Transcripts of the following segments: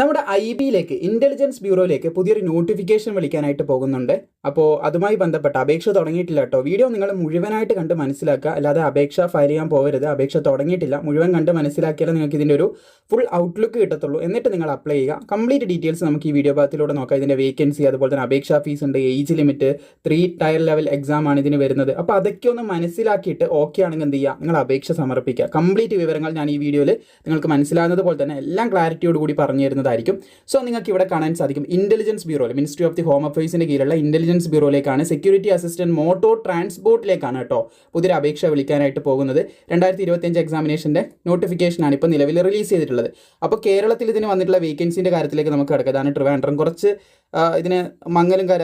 നമ്മുടെ I ബിയിലേക്ക് intelligence ബ്യൂറോയിലേക്ക് പുതിയൊരു notification വിളിക്കാനായിട്ട് പോകുന്നുണ്ട്. അപ്പോൾ അതുമായി ബന്ധപ്പെട്ട അപേക്ഷ തുടങ്ങിയിട്ടില്ല കേട്ടോ. വീഡിയോ നിങ്ങൾ മുഴുവനായിട്ട് കണ്ട് മനസ്സിലാക്കുക. അല്ലാതെ അപേക്ഷ ഫയൽ ചെയ്യാൻ പോകരുത്. അപേക്ഷ തുടങ്ങിയിട്ടില്ല. മുഴുവൻ കണ്ട് മനസ്സിലാക്കിയാലേ നിങ്ങൾക്ക് ഇതിന്റെ ഒരു ഫുൾ ഔട്ട്ലുക്ക് കിട്ടത്തുള്ളൂ. എന്നിട്ട് നിങ്ങൾ അപ്ലൈ ചെയ്യുക. കംപ്ലീറ്റ് ഡീറ്റെയിൽസ് നമുക്ക് ഈ വീഡിയോ ഭാഗത്തിലൂടെ നോക്കാം. ഇതിന്റെ വേക്കൻസി അതുപോലെ തന്നെ അപേക്ഷാ ഫീസ് ഉണ്ട് age limit three tier level exam ആണ് ഇതിന് വരുന്നത്. അപ്പോൾ അതൊക്കെ ഒന്ന് മനസ്സിലാക്കിയിട്ട് ഓക്കെ ആണെങ്കിൽ എന്ത് ചെയ്യുക? നിങ്ങൾ അപേക്ഷ സമർപ്പിക്കുക. കംപ്ലീറ്റ് വിവരങ്ങൾ ഞാൻ ഈ വീഡിയോയിൽ നിങ്ങൾക്ക് മനസ്സിലാകുന്നത് പോലെ തന്നെ എല്ലാം ക്ലാരിറ്റിയോട് കൂടി പറഞ്ഞു തരുന്നതായിരിക്കും സോ നിങ്ങൾക്ക് ഇവിടെ കാണാൻ സാധിക്കും intelligence bureau ministry of the home അഫയേഴ്സിന്റെ കീഴിലുള്ള ഇന്റലിജൻസ് ബ്യൂറോയിലേക്കാണ് സെക്യൂരിറ്റി അസിസ്റ്റന്റ് മോട്ടോ ട്രാൻസ്പോർട്ടിലേക്കാണ് കേട്ടോ പുതിയൊരു അപേക്ഷ വിളിക്കാനായിട്ട് പോകുന്നത്. രണ്ടായിരത്തി ഇരുപത്തിയഞ്ച് എക്സാമിനേഷന്റെ നോട്ടിഫിക്കേഷനാണ് ഇപ്പോൾ നിലവിൽ റിലീസ് ചെയ്തിട്ടുള്ളത്. അപ്പോൾ കേരളത്തിൽ ഇതിന് വന്നിട്ടുള്ള വേക്കൻസിന്റെ കാര്യത്തിലേക്ക് നമുക്ക് കിടക്കാം. അതാണ് ട്രിവാൻഡ്രം. കുറച്ച് ഇതിന് മങ്ങലും കര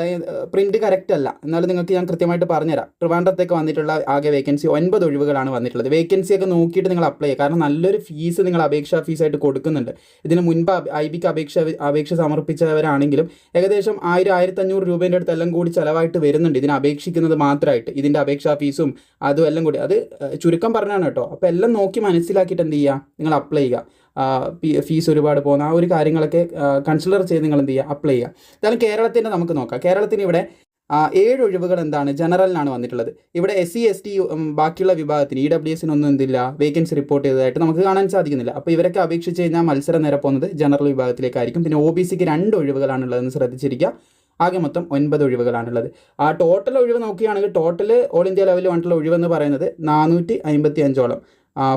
പ്രിന്റ് കറക്റ്റ് അല്ല. എന്നാലും നിങ്ങൾക്ക് ഞാൻ കൃത്യമായിട്ട് പറഞ്ഞുതരാം. ട്രിവാൻഡ്രത്തേക്ക് വന്നിട്ടുള്ള ആകെ വേക്കൻസി ഒൻപത് ഒഴിവുകളാണ് വന്നിട്ടുള്ളത്. വേക്കൻസി ഒക്കെ നോക്കിയിട്ട് നിങ്ങൾ അപ്ലൈ ചെയ്യുക. കാരണം നല്ലൊരു ഫീസ് നിങ്ങൾ അപേക്ഷാ ഫീസായിട്ട് കൊടുക്കുന്നുണ്ട്. ഇതിന് മുൻപ് ഐ ബിക്ക് അപേക്ഷ അപേക്ഷ സമർപ്പിച്ചവരാണെങ്കിലും ഏകദേശം ആയിരം ആയിരത്തഞ്ഞൂറ് രൂപേന്റെ അടുത്ത് എല്ലാം കൂടി ചിലവായിട്ട് വരുന്നുണ്ട്. ഇതിന് അപേക്ഷിക്കുന്നത് മാത്രമായിട്ട്. ഇതിന്റെ അപേക്ഷാ ഫീസും അതും എല്ലാം കൂടി. അത് ചുരുക്കം പറഞ്ഞാണ് കേട്ടോ. അപ്പോൾ എല്ലാം നോക്കി മനസ്സിലാക്കിയിട്ട് എന്ത് ചെയ്യുക? നിങ്ങൾ അപ്ലൈ ചെയ്യുക. ഫീസ് ഒരുപാട് പോകുന്ന ആ ഒരു കാര്യങ്ങളൊക്കെ കൺസിഡർ ചെയ്ത് നിങ്ങൾ എന്ത് ചെയ്യുക? അപ്ലൈ ചെയ്യുക. എന്തായാലും കേരളത്തിന്റെ നമുക്ക് നോക്കാം. കേരളത്തിന് ഇവിടെ ഏഴ് ഒഴിവുകൾ എന്താണ്? ജനറലിനാണ് വന്നിട്ടുള്ളത്. ഇവിടെ എസ് സി എസ് ടി ബാക്കിയുള്ള വിഭാഗത്തിന് ഇ ഡബ്ല്യു എസിനൊന്നും എന്തില്ല. വേക്കൻസി റിപ്പോർട്ട് ചെയ്തതായിട്ട് നമുക്ക് കാണാൻ സാധിക്കുന്നില്ല. അപ്പോൾ ഇവരൊക്കെ അപേക്ഷിച്ച് കഴിഞ്ഞാൽ മത്സരം നേരെ ജനറൽ വിഭാഗത്തിലേക്കായിരിക്കും. പിന്നെ ഒ ബി സിക്ക് രണ്ട് ഒഴിവുകളാണുള്ളതെന്ന് ശ്രദ്ധിച്ചിരിക്കുക. ആകെ മൊത്തം ഒൻപത് ഒഴിവുകളാണുള്ളത്. ആ ടോട്ടൽ ഒഴിവ് നോക്കുകയാണെങ്കിൽ ടോട്ടൽ ഓൾ ഇന്ത്യ ലെവലിൽ വന്നിട്ടുള്ള ഒഴിവെന്ന് പറയുന്നത് നാനൂറ്റി അമ്പത്തി അഞ്ചോളം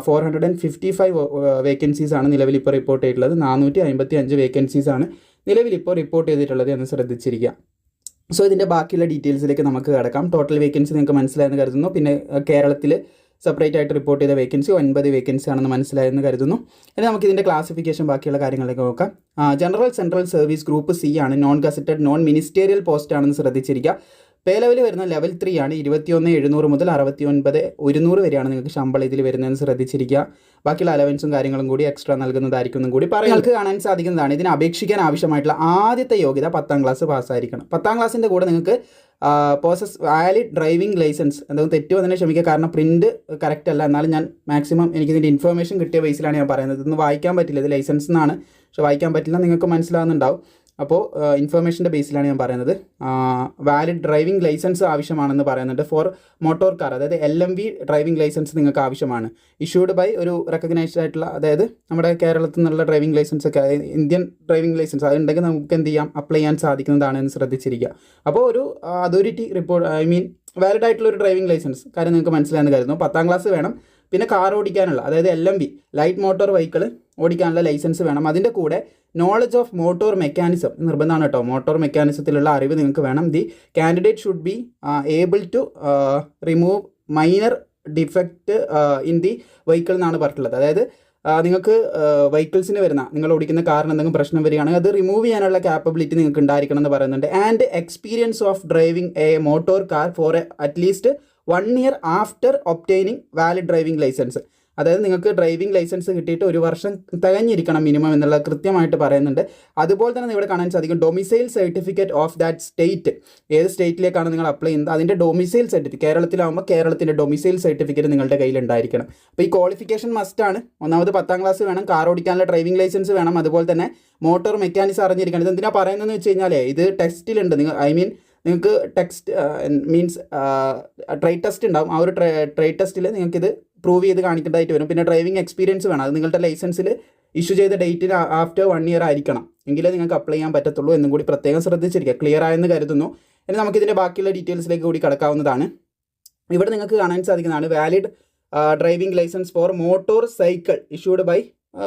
four hundred and fifty five vacancies ആണ് നിലവിൽ ഇപ്പോൾ റിപ്പോർട്ട് ചെയ്തിട്ടുള്ളത്. നാനൂറ്റി അമ്പത്തി അഞ്ച് വേക്കൻസീസ് ആണ് നിലവിൽ ഇപ്പോൾ റിപ്പോർട്ട് ചെയ്തിട്ടുള്ളത് എന്ന് ശ്രദ്ധിച്ചിരിക്കുക. സോ ഇതിന്റെ ബാക്കിയുള്ള ഡീറ്റെയിൽസിലേക്ക് നമുക്ക് കിടക്കാം. ടോട്ടൽ വേക്കൻസി നിങ്ങൾക്ക് മനസ്സിലായെന്ന് കരുതുന്നു. പിന്നെ കേരളത്തിൽ സെപ്പറേറ്റ് ആയിട്ട് റിപ്പോർട്ട് ചെയ്ത വേക്കൻസി ഒൻപത് വേക്കൻസി ആണെന്ന് മനസ്സിലായെന്ന് കരുതുന്നു. ഇനി നമുക്ക് ഇതിന്റെ ക്ലാസിഫിക്കേഷൻ ബാക്കിയുള്ള കാര്യങ്ങളൊക്കെ നോക്കാം. General central service group C ആണ്. Non gazetted non ministerial post ആണെന്ന് ശ്രദ്ധിച്ചിരിക്കുക. പേ ലെവൽ വരുന്ന ലെവൽ ത്രീ ആണ്. ഇരുപത്തിയൊന്ന് എഴുന്നൂറ് മുതൽ അറുപത്തി ഒൻപത് ഒരുന്നൂറ് വരെയാണ് നിങ്ങൾക്ക് ശമ്പളം ഇതിൽ വരുന്നതെന്ന് ശ്രദ്ധിച്ചിരിക്കുക. ബാക്കിയുള്ള അലവൻസും കാര്യങ്ങളും കൂടി എക്സ്ട്രാ നൽകുന്നതായിരിക്കും കൂടി പറയാം. നിങ്ങൾക്ക് കാണാൻ സാധിക്കുന്നതാണ്. ഇതിന് അപേക്ഷിക്കാൻ ആവശ്യമായിട്ടുള്ള ആദ്യത്തെ യോഗ്യത പത്താം ക്ലാസ് പാസ്സായിരിക്കണം പത്താം ക്ലാസ്സിന്റെ കൂടെ നിങ്ങൾക്ക് പ്രോസസ് വാലിഡ് ഡ്രൈവിംഗ് ലൈസൻസ് എന്തെങ്കിലും തെറ്റ് വന്നതിനെ ക്ഷമിക്കുക. കാരണം പ്രിന്റ് കറക്റ്റ് അല്ല. എന്നാലും ഞാൻ മാക്സിമം എനിക്കിതിന്റെ ഇൻഫർമേഷൻ കിട്ടിയ ബേസിലാണ് ഞാൻ പറയുന്നത്. ഇതൊന്നും വായിക്കാൻ പറ്റില്ല. ഇത് ലൈസൻസ് എന്നാണ് പക്ഷെ വായിക്കാൻ പറ്റില്ല. നിങ്ങൾക്ക് മനസ്സിലാവുന്നുണ്ടാവും. അപ്പോൾ ഇൻഫർമേഷന്റെ ബേസിലാണ് ഞാൻ പറയുന്നത്. വാലിഡ് ഡ്രൈവിംഗ് ലൈസൻസ് ആവശ്യമാണെന്ന് പറയുന്നുണ്ട് ഫോർ മോട്ടോർ കാർ അതായത് L M V driving licence നിങ്ങൾക്ക് ആവശ്യമാണ്. ഇഷ്യൂഡ് ബൈ ഒരു റെക്കഗ്നൈസ്ഡ് ആയിട്ടുള്ള അതായത് നമ്മുടെ കേരളത്തിൽ നിന്നുള്ള ഡ്രൈവിംഗ് ലൈസൻസ് ഒക്കെ ഇന്ത്യൻ ഡ്രൈവിംഗ് ലൈസൻസ് അതുണ്ടെങ്കിൽ നമുക്ക് എന്ത് ചെയ്യാം? അപ്ലൈ ചെയ്യാൻ സാധിക്കുന്നതാണ് എന്ന് ശ്രദ്ധിച്ചിരിക്കുക. അപ്പോൾ ഒരു authority report I mean valid ആയിട്ടുള്ള ഒരു ഡ്രൈവിംഗ് ലൈസൻസ് കാര്യം നിങ്ങൾക്ക് മനസ്സിലായെന്ന് കരുതുന്നു. പത്താം ക്ലാസ് വേണം. പിന്നെ കാർ ഓടിക്കാനുള്ള അതായത് L M B light motor vehicle ഓടിക്കാനുള്ള licence വേണം. അതിന്റെ കൂടെ നോളജ് ഓഫ് മോട്ടോർ മെക്കാനിസം നിർബന്ധമാണ് കേട്ടോ. മോട്ടോർ മെക്കാനിസത്തിലുള്ള അറിവ് നിങ്ങൾക്ക് വേണം. The candidate should be able to remove minor defect in the vehicle എന്നാണ് പറഞ്ഞിട്ടുള്ളത്. അതായത് നിങ്ങൾക്ക് വെഹിക്കിൾസിന് വരുന്ന നിങ്ങൾ ഓടിക്കുന്ന കാറിന് എന്തെങ്കിലും പ്രശ്നം വരികയാണെങ്കിൽ അത് റിമൂവ് ചെയ്യാനുള്ള കാപ്പബിലിറ്റി നിങ്ങൾക്ക് ഉണ്ടായിരിക്കണം എന്ന് പറയുന്നുണ്ട്. And experience of driving a motor car for at least one year after obtaining valid driving licence അതായത് നിങ്ങൾക്ക് ഡ്രൈവിംഗ് ലൈസൻസ് കിട്ടിയിട്ട് ഒരു വർഷം തികഞ്ഞിരിക്കണം മിനിമം എന്നുള്ള കൃത്യമായിട്ട് പറയുന്നുണ്ട്. അതുപോലെ തന്നെ ഇവിടെ കാണാൻ സാധിക്കും domicile certificate of that state ഏത് സ്റ്റേറ്റിലേക്കാണ് നിങ്ങൾ അപ്ലൈ ചെയ്യുന്നത്? അതിന്റെ ഡൊമിസൈൽ സർട്ടിഫിക്കറ്റ് കേരളത്തിലാകുമ്പോൾ കേരളത്തിന്റെ ഡൊമിസൈൽ സർട്ടിഫിക്കറ്റ് നിങ്ങളുടെ കയ്യിലുണ്ടായിരിക്കണം അപ്പോൾ ഈ ക്വാളിഫിക്കേഷൻ മസ്റ്റ് ആണ്. ഒന്നാമത് പത്താം ക്ലാസ് വേണം കാർ ഓടിക്കാനുള്ള ഡ്രൈവിംഗ് ലൈസൻസ് വേണം അതുപോലെ തന്നെ മോട്ടോർ മെക്കാനിക്സ് അറിഞ്ഞിരിക്കണം. ഇത് എന്തിനാണ് പറയുന്നതെന്ന് വെച്ച് കഴിഞ്ഞാൽ ഇത് ടെസ്റ്റിലുണ്ട് നിങ്ങൾ ഐ മീൻ നിങ്ങൾക്ക് ടെക്സ്റ്റ് മീൻസ് ട്രൈ ടെസ്റ്റ് ഉണ്ടാവും. ആ ഒരു ട്രൈ ടെസ്റ്റിൽ നിങ്ങൾക്കിത് പ്രൂവ് ചെയ്ത് കാണിക്കേണ്ടതായിട്ട് വരും. പിന്നെ ഡ്രൈവിംഗ് എക്സ്പീരിയൻസ് വേണം. അത് നിങ്ങളുടെ ലൈസൻസിൽ ഇഷ്യൂ ചെയ്ത ഡേറ്റിന് ആഫ്റ്റർ വൺ ഇയർ ആയിരിക്കണം. എങ്കിലേ നിങ്ങൾക്ക് അപ്ലൈ ചെയ്യാൻ പറ്റത്തുള്ളൂ എന്നും കൂടി പ്രത്യേകം ശ്രദ്ധിച്ചിരിക്കുക. ക്ലിയർ ആയെന്ന് കരുതുന്നു. ഇനി നമുക്കിതിന്റെ ബാക്കിയുള്ള ഡീറ്റെയിൽസിലേക്ക് കൂടി കിടക്കാവുന്നതാണ്. ഇവിടെ നിങ്ങൾക്ക് കാണാൻ സാധിക്കുന്നതാണ് valid driving licence for motorcycle issued by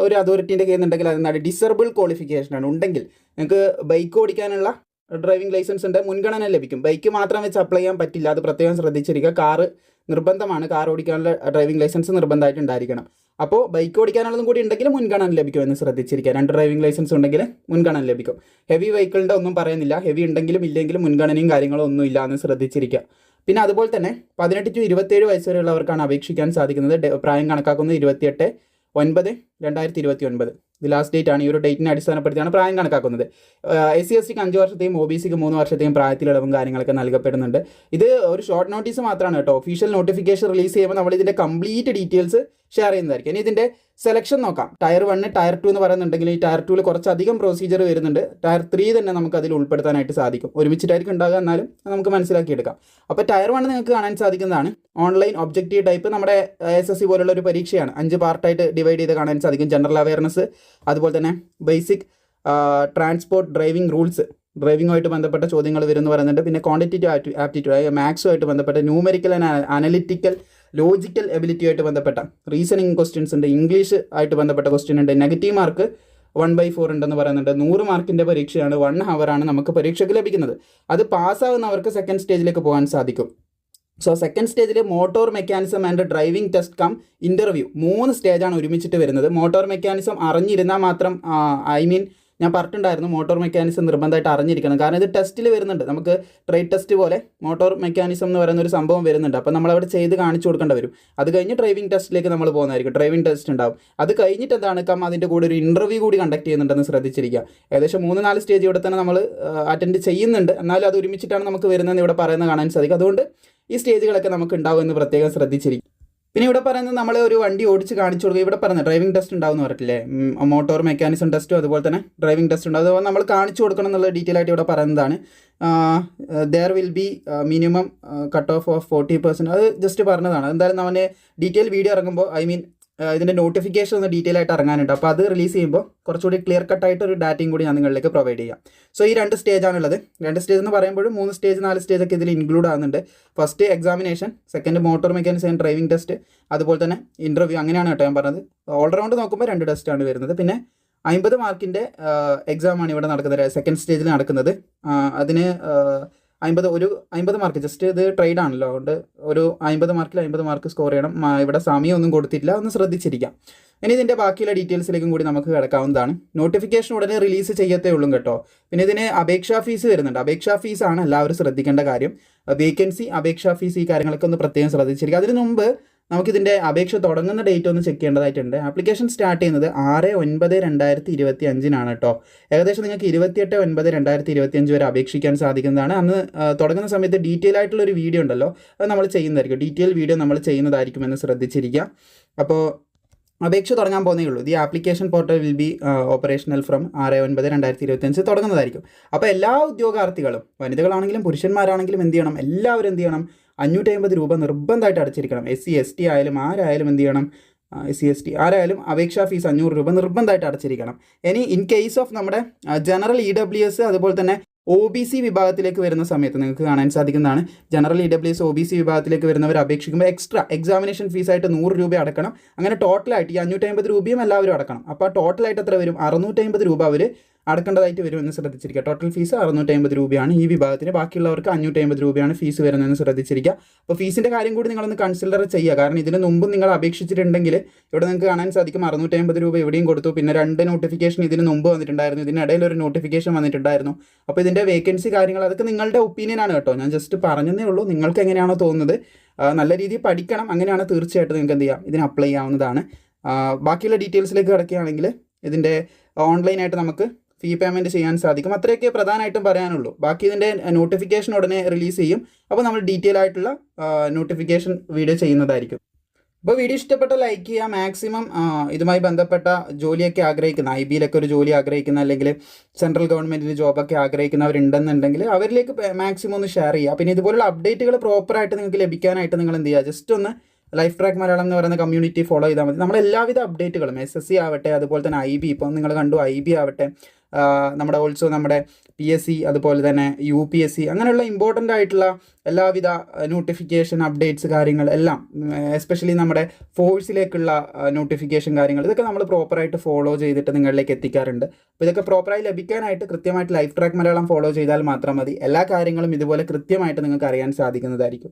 ഒരു അതോറിറ്റീന്റെ കയ്യിൽ നിന്നുണ്ടെങ്കിൽ അതെന്താണ് ഡിസർബിൾ ക്വാളിഫിക്കേഷനാണ് ഉണ്ടെങ്കിൽ നിങ്ങൾക്ക് ബൈക്ക് ഓടിക്കാനുള്ള ഡ്രൈവിംഗ് ലൈസൻസ് ഉണ്ട് മുൻഗണന ലഭിക്കും. ബൈക്ക് മാത്രം വെച്ച് അപ്ലൈ ചെയ്യാൻ പറ്റില്ല. അത് പ്രത്യേകം ശ്രദ്ധിച്ചിരിക്കുക. കാറ് നിർബന്ധമാണ്. കാർ ഓടിക്കാനുള്ള ഡ്രൈവിംഗ് ലൈസൻസ് നിർബന്ധമായിട്ട് ഉണ്ടായിരിക്കണം. അപ്പോൾ ബൈക്ക് ഓടിക്കാനുള്ളതും കൂടി ഉണ്ടെങ്കിൽ മുൻഗണന ലഭിക്കുമെന്ന് ശ്രദ്ധിച്ചിരിക്കുക. രണ്ട് ഡ്രൈവിംഗ് ലൈസൻസ് ഉണ്ടെങ്കിൽ മുൻഗണന ലഭിക്കും. ഹെവി വെഹിക്കിളിന്റെ ഒന്നും പറയുന്നില്ല. ഹെവി ഉണ്ടെങ്കിലും ഇല്ലെങ്കിലും മുൻഗണനയും കാര്യങ്ങളും ഒന്നും ഇല്ല എന്ന് ശ്രദ്ധിച്ചിരിക്കുക. പിന്നെ അതുപോലെ തന്നെ പതിനെട്ട് ടു ഇരുപത്തേഴ് വയസ്സ് വരെയുള്ളവർക്കാണ് അപേക്ഷിക്കാൻ സാധിക്കുന്നത്. പ്രായം കണക്കാക്കുന്നത് ഇരുപത്തിയെട്ട് ഒൻപത് രണ്ടായിരത്തി ഇരുപത്തി ഒൻപത് ഇത് ലാസ്റ്റ് ഡേറ്റ് ആണ്. ഈ ഒരു ഡേറ്റിനെ അടിസ്ഥാനപ്പെടുത്തിയാണ് പ്രായം കണക്കാക്കുന്നത്. എസ് സി എസ് സിക്ക് അഞ്ച് വർഷത്തെയും ഒ ബി സിക്ക് മൂന്ന് വർഷത്തെയും പ്രായത്തിലിളവും കാര്യങ്ങളൊക്കെ നൽകപ്പെടുന്നുണ്ട്. ഇത് ഒരു ഷോർട്ട് നോട്ടീസ് മാത്രമാണ് കേട്ടോ. ഒഫീഷ്യൽ നോട്ടിഫിക്കേഷൻ റിലീസ് ചെയ്യുമ്പോൾ നമ്മൾ ഇതിന്റെ കംപ്ലീറ്റ് ഡീറ്റെയിൽസ് ഷെയർ ചെയ്യുന്നതായിരിക്കും. ഇനി ഇതിന്റെ സെലക്ഷൻ നോക്കാം. ടയർ വണ്ണ് ടയർ ടു എന്ന് പറയുന്നുണ്ടെങ്കിൽ ഈ ടയർ ടുവിൽ കുറച്ചധികം പ്രൊസീജിയർ വരുന്നുണ്ട്. ടയർ ത്രീ തന്നെ നമുക്ക് അതിൽ ഉൾപ്പെടുത്താനായിട്ട് സാധിക്കും. ഒരുമിച്ചിട്ടായിരിക്കും ഉണ്ടാകുക എന്നാലും നമുക്ക് മനസ്സിലാക്കിയെടുക്കാം. അപ്പോൾ ടയർ വണ്ണ് നിങ്ങൾക്ക് കാണാൻ സാധിക്കുന്നതാണ്. ഓൺലൈൻ ഒബ്ജക്റ്റീവ് ടൈപ്പ് നമ്മുടെ എസ് എസ് സി പോലുള്ള ഒരു പരീക്ഷയാണ്. അഞ്ച് പാർട്ടായിട്ട് ഡിവൈഡ് ചെയ്ത് കാണാൻ സാധിക്കും. ജനറൽ അവയർനെസ് അതുപോലെ തന്നെ ബേസിക് ട്രാൻസ്പോർട്ട് ഡ്രൈവിംഗ് റൂൾസ് ഡ്രൈവിങ്ങുമായിട്ട് ബന്ധപ്പെട്ട ചോദ്യങ്ങൾ വരുമെന്ന് പറയുന്നുണ്ട്. പിന്നെ ക്വാണ്ടിറ്റേറ്റീവ് ആപ്റ്റിറ്റ്യൂഡ് മാത്സുമായിട്ട് ബന്ധപ്പെട്ട ന്യൂമറിക്കൽ ആൻഡ് അനലിറ്റിക്കൽ ലോജിക്കൽ എബിലിറ്റിയായിട്ട് ബന്ധപ്പെട്ട റീസണിങ് ക്വസ്റ്റ്യൻസ് ഉണ്ട് ഇംഗ്ലീഷ് ആയിട്ട് ബന്ധപ്പെട്ട ക്വസ്റ്റ്യൻ ഉണ്ട് negative mark one by four ഉണ്ടെന്ന് പറയുന്നുണ്ട്. നൂറ് മാർക്കിന്റെ പരീക്ഷയാണ് വൺ ഹവറാണ് നമുക്ക് പരീക്ഷയ്ക്ക് ലഭിക്കുന്നത്. അത് പാസ്സാവുന്നവർക്ക് സെക്കൻഡ് സ്റ്റേജിലേക്ക് പോകാൻ സാധിക്കും. സോ സെക്കൻഡ് സ്റ്റേജിൽ motor mechanism and driving test cum interview മൂന്ന് സ്റ്റേജാണ് ഒരുമിച്ചിട്ട് വരുന്നത്. മോട്ടോർ മെക്കാനിസം അറിഞ്ഞിരുന്നാൽ മാത്രം ഐ മീൻ ഞാൻ പറഞ്ഞിട്ടുണ്ടായിരുന്നു മോട്ടോർ മെക്കാനിസം നിർബന്ധമായിട്ട് അറിഞ്ഞിരിക്കണം. കാരണം ഇത് ടെസ്റ്റിൽ വരുന്നുണ്ട്. നമുക്ക് ട്രേഡ് ടെസ്റ്റ് പോലെ മോട്ടോർ മെക്കാനിസം എന്ന് പറയുന്ന ഒരു സംഭവം വരുന്നുണ്ട്. അപ്പോൾ നമ്മൾ അവിടെ ചെയ്ത് കാണിച്ചു കൊടുക്കേണ്ടി വരും. അത് കഴിഞ്ഞ് ഡ്രൈവിംഗ് ടെസ്റ്റിലേക്ക് നമ്മൾ പോകുന്നതായിരിക്കും. ഡ്രൈവിംഗ് ടെസ്റ്റ് ഉണ്ടാവും. അത് കഴിഞ്ഞിട്ട് എന്താണ് കം അതിന്റെ കൂടെ ഒരു ഇന്റർവ്യൂ കൂടി കണ്ടക്ട് ചെയ്യുന്നുണ്ടെന്ന് ശ്രദ്ധിച്ചിരിക്കുക. ഏകദേശം മൂന്ന് നാല് സ്റ്റേജ് ഇവിടെ തന്നെ നമ്മൾ അറ്റൻഡ് ചെയ്യുന്നുണ്ട്. എന്നാലും അത് ഒരുമിച്ചിട്ടാണ് നമുക്ക് വരുന്നതെന്ന് ഇവിടെ പറയുന്നത് കാണാൻ സാധിക്കും. അതുകൊണ്ട് ഈ സ്റ്റേജുകളൊക്കെ നമുക്ക് ഉണ്ടാവുമെന്ന് പ്രത്യേകം ശ്രദ്ധിച്ചിരിക്കും പിന്നെ ഇവിടെ പറയുന്നത് നമ്മൾ ഒരു വണ്ടി ഓടിച്ച് കാണിച്ചു കൊടുക്കുക. ഇവിടെ പറയുന്നത് ഡ്രൈവിംഗ് ടെസ്റ്റ് ഉണ്ടാവും എന്ന് പറഞ്ഞിട്ടില്ലേ മോട്ടോർ മെക്കാനിസം ടെസ്റ്റും അതുപോലെ തന്നെ ഡ്രൈവിംഗ് ടെസ്റ്റ് ഉണ്ടാവും. അതുപോലെ നമ്മൾ കാണിച്ചു കൊടുക്കണം എന്നുള്ള ഡീറ്റെയിൽ ആയിട്ട് ഇവിടെ പറയുന്നതാണ്. There will be minimum cut off of forty percent അത് ജസ്റ്റ് പറഞ്ഞതാണ്. എന്തായാലും അവന്റെ ഡീറ്റെയിൽ വീഡിയോ ഇറങ്ങുമ്പോൾ ഐ മീൻ ഇതിന്റെ നോട്ടിഫിക്കേഷൻ ഒന്ന് ഡീറ്റെയിൽ ആയിട്ട് ഇറങ്ങാനുണ്ട്. അപ്പോൾ അത് റിലീസ് ചെയ്യുമ്പോൾ കുറച്ചുകൂടി ക്ലിയർ കട്ടായിട്ട് ഒരു ഡാറ്റയും കൂടി ഞാൻ നിങ്ങളിലേക്ക് പ്രൊവൈഡ് ചെയ്യാം. സോ ഈ രണ്ട് സ്റ്റേജ് സ്റ്റേജാണുള്ളത് രണ്ട് സ്റ്റേജ് എന്ന് പറയുമ്പോഴും മൂന്ന് സ്റ്റേജ് നാല് സ്റ്റേജ് ഒക്കെ ഇതിൽ ഇൻക്ലൂഡ് ആകുന്നുണ്ട് first examination second motor mechanics and driving test അതുപോലെ തന്നെ ഇന്റർവ്യൂ അങ്ങനെയാണ് കേട്ടോ ഞാൻ പറഞ്ഞത്. ഓൾറൗണ്ട് നോക്കുമ്പോൾ രണ്ട് ടെസ്റ്റാണ് വരുന്നത്. പിന്നെ അമ്പത് മാർക്കിന്റെ എക്സാമാണ് ഇവിടെ നടക്കുന്നത്. സെക്കൻഡ് സ്റ്റേജിൽ നടക്കുന്നത്. അതിന് അമ്പത് ഒരു അമ്പത് മാർക്ക് ജസ്റ്റ് ഇത് ട്രേഡ് ആണല്ലോ. അതുകൊണ്ട് ഒരു അമ്പത് മാർക്കിൽ അമ്പത് മാർക്ക് സ്കോർ ചെയ്യണം. ഇവിടെ സമയമൊന്നും കൊടുത്തില്ല ഒന്ന് ശ്രദ്ധിച്ചിരിക്കാം. ഇനി ഇതിന്റെ ബാക്കിയുള്ള ഡീറ്റെയിൽസിലേക്കും കൂടി നമുക്ക് കിടക്കാവുന്നതാണ്. നോട്ടിഫിക്കേഷൻ ഉടനെ റിലീസ് ചെയ്യത്തേ ഉള്ളൂ കേട്ടോ. പിന്നെ ഇതിന് അപേക്ഷാ ഫീസ് വരുന്നുണ്ട്. അപേക്ഷാ ഫീസാണ് എല്ലാവരും ശ്രദ്ധിക്കേണ്ട കാര്യം. വേക്കൻസി അപേക്ഷാ ഫീസ് ഈ കാര്യങ്ങളൊക്കെ ഒന്ന് പ്രത്യേകം ശ്രദ്ധിച്ചിരിക്കുക. അതിന് മുമ്പ് നമുക്കിതിന്റെ അപേക്ഷ തുടങ്ങുന്ന ഡേറ്റ് ഒന്ന് ചെക്ക് ചെയ്യേണ്ടതായിട്ടുണ്ട്. ആപ്ലിക്കേഷൻ സ്റ്റാർട്ട് ചെയ്യുന്നത് ആറ് ഒൻപത് രണ്ടായിരത്തി ഇരുപത്തി അഞ്ചിനാണ് കേട്ടോ ഏകദേശം നിങ്ങൾക്ക് ഇരുപത്തിയെട്ട് ഒൻപത് രണ്ടായിരത്തി ഇരുപത്തി അഞ്ച് വരെ അപേക്ഷിക്കാൻ സാധിക്കുന്നതാണ്. അന്ന് തുടങ്ങുന്ന സമയത്ത് ഡീറ്റെയിൽ ആയിട്ടുള്ള ഒരു വീഡിയോ ഉണ്ടല്ലോ അത് നമ്മൾ ചെയ്യുന്നതായിരിക്കും. ഡീറ്റെയിൽ വീഡിയോ നമ്മൾ ചെയ്യുന്നതായിരിക്കുമെന്ന് ശ്രദ്ധിച്ചിരിക്കുക. അപ്പോൾ അപേക്ഷ തുടങ്ങാൻ പോകുന്നേ ഉള്ളൂ. The application portal will be operational from ആറ് ഒൻപത് രണ്ടായിരത്തി ഇരുപത്തഞ്ച് തുടങ്ങുന്നതായിരിക്കും. അപ്പോൾ എല്ലാ ഉദ്യോഗാർത്ഥികളും വനിതകളാണെങ്കിലും പുരുഷന്മാരാണെങ്കിലും എന്ത് ചെയ്യണം? എല്ലാവരും എന്ത് ചെയ്യണം? അഞ്ഞൂറ്റി അമ്പത് രൂപ നിർബന്ധമായിട്ട് അടച്ചിരിക്കണം. എസ് സി എസ് ടി ആയാലും ആരായാലും എന്ത് ചെയ്യണം? സി എസ് ടി ആരായാലും അപേക്ഷാ ഫീസ് അഞ്ഞൂറ് രൂപ നിർബന്ധമായിട്ട് അടച്ചിരിക്കണം. ഇനി ഇൻ കേസ് ഓഫ് നമ്മുടെ ജനറൽ ഇ ഡബ്ല്യു എസ് അതുപോലെ തന്നെ ഒ ബി സി വിഭാഗത്തിലേക്ക് വരുന്ന സമയത്ത് നിങ്ങൾക്ക് കാണാൻ സാധിക്കുന്നതാണ്. General E W S O B C വിഭാഗത്തിലേക്ക് വരുന്നവർ അപേക്ഷിക്കുമ്പോൾ എക്സ്ട്രാ എക്സാമിനേഷൻ ഫീസായിട്ട് നൂറ് രൂപ അടക്കണം. അങ്ങനെ ടോട്ടലായിട്ട് ഈ അഞ്ഞൂറ്റി രൂപയും എല്ലാവരും അടക്കണം. അപ്പോൾ ടോട്ടലായിട്ട് എത്ര വരും? അറുന്നൂറ്റി രൂപ അവർ അടക്കേണ്ടതായിട്ട് വരുമെന്ന് ശ്രദ്ധിച്ചിരിക്കുക. ടോട്ടൽ ഫീസ് അറുന്നൂറ്റി അമ്പത് രൂപയാണ് ഈ വിഭാഗത്തിന് ബാക്കിയുള്ളവർക്ക് അഞ്ഞൂറ്റി അമ്പത് രൂപയാണ് ഫീസ് വരുന്നതെന്ന് ശ്രദ്ധിച്ചിരിക്കുക. അപ്പോൾ ഫീസിന്റെ കാര്യം കൂടി നിങ്ങളൊന്ന് കൺസിഡർ ചെയ്യുക. കാരണം ഇതിന് മുമ്പ് നിങ്ങൾ അപേക്ഷിച്ചിട്ടുണ്ടെങ്കിൽ ഇവിടെ നിങ്ങൾക്ക് കാണാൻ സാധിക്കും അറുന്നൂറ്റി അമ്പത് രൂപ എവിടെയും കൊടുത്തു. പിന്നെ രണ്ട് നോട്ടിഫിക്കേഷൻ ഇതിന് മുമ്പ് വന്നിട്ടുണ്ടായിരുന്നു. ഇതിനിടയിൽ ഒരു നോട്ടിഫിക്കേഷൻ വന്നിട്ടുണ്ടായിരുന്നു. അപ്പോൾ ഇതിന്റെ വേക്കൻസി കാര്യങ്ങൾ അതൊക്കെ നിങ്ങളുടെ ഒപ്പീനിയനാണ് കേട്ടോ. ഞാൻ ജസ്റ്റ് പറഞ്ഞതേ ഉള്ളൂ. നിങ്ങൾക്ക് എങ്ങനെയാണോ തോന്നുന്നത്. നല്ല രീതിയിൽ പഠിക്കണം. അങ്ങനെയാണ് തീർച്ചയായിട്ടും നിങ്ങൾക്ക് എന്ത് ചെയ്യാം? ഇതിന് അപ്ലൈ ചെയ്യാവുന്നതാണ്. ബാക്കിയുള്ള ഡീറ്റെയിൽസിലേക്ക് കിടക്കുകയാണെങ്കിൽ ഇതിന്റെ ഓൺലൈനായിട്ട് നമുക്ക് ഫീ പേയ്മെന്റ് ചെയ്യാൻ സാധിക്കും. അത്രയൊക്കെ പ്രധാനമായിട്ടും പറയാനുള്ളൂ. ബാക്കി ഇതിന്റെ നോട്ടിഫിക്കേഷൻ ഉടനെ റിലീസ് ചെയ്യും. അപ്പോൾ നമ്മൾ ഡീറ്റെയിൽ ആയിട്ടുള്ള നോട്ടിഫിക്കേഷൻ വീഡിയോ ചെയ്യുന്നതായിരിക്കും. അപ്പോൾ വീഡിയോ ഇഷ്ടപ്പെട്ട ലൈക്ക് ചെയ്യുക. മാക്സിമം ഇതുമായി ബന്ധപ്പെട്ട ജോലിയൊക്കെ ആഗ്രഹിക്കുന്ന ഐ ബിയിലൊക്കെ ഒരു ജോലി ആഗ്രഹിക്കുന്ന അല്ലെങ്കിൽ സെൻട്രൽ ഗവൺമെന്റിന് ജോബൊക്കെ ആഗ്രഹിക്കുന്നവരുണ്ടെന്നുണ്ടെങ്കിൽ അവരിലേക്ക് മാക്സിമം ഒന്ന് ഷെയർ ചെയ്യുക. പിന്നെ ഇതുപോലുള്ള അപ്ഡേറ്റുകൾ പ്രോപ്പറായിട്ട് നിങ്ങൾക്ക് ലഭിക്കാനായിട്ട് നിങ്ങൾ എന്ത് ചെയ്യുക? ജസ്റ്റ് ഒന്ന് ലൈഫ് ട്രാക്ക് മലയാളം എന്ന് പറയുന്ന കമ്മ്യൂണിറ്റി ഫോളോ ചെയ്താൽ മതി. നമ്മൾ എല്ലാവിധ അപ്ഡേറ്റുകളും എസ് എസ് സി ആവട്ടെ അതുപോലെ തന്നെ ഐ ബി ഇപ്പം നിങ്ങൾ കണ്ടു ഐ ബി ആവട്ടെ നമ്മുടെ ഓൾസോ നമ്മുടെ പി എസ് സി അതുപോലെ തന്നെ യു പി എസ് സി അങ്ങനെയുള്ള ഇമ്പോർട്ടന്റ് ആയിട്ടുള്ള എല്ലാവിധ നോട്ടിഫിക്കേഷൻ അപ്ഡേറ്റ്സ് കാര്യങ്ങൾ എല്ലാം എസ്പെഷ്യലി നമ്മുടെ ഫോഴ്സിലേക്കുള്ള നോട്ടിഫിക്കേഷൻ കാര്യങ്ങൾ ഇതൊക്കെ നമ്മൾ പ്രോപ്പറായിട്ട് ഫോളോ ചെയ്തിട്ട് നിങ്ങളിലേക്ക് എത്തിക്കാറുണ്ട്. അപ്പോൾ ഇതൊക്കെ പ്രോപ്പറായി ലഭിക്കാനായിട്ട് കൃത്യമായിട്ട് ലൈഫ് ട്രാക്ക് മലയാളം ഫോളോ ചെയ്താൽ മാത്രം മതി. എല്ലാ കാര്യങ്ങളും ഇതുപോലെ കൃത്യമായിട്ട് നിങ്ങൾക്ക് അറിയാൻ സാധിക്കുന്നതായിരിക്കും.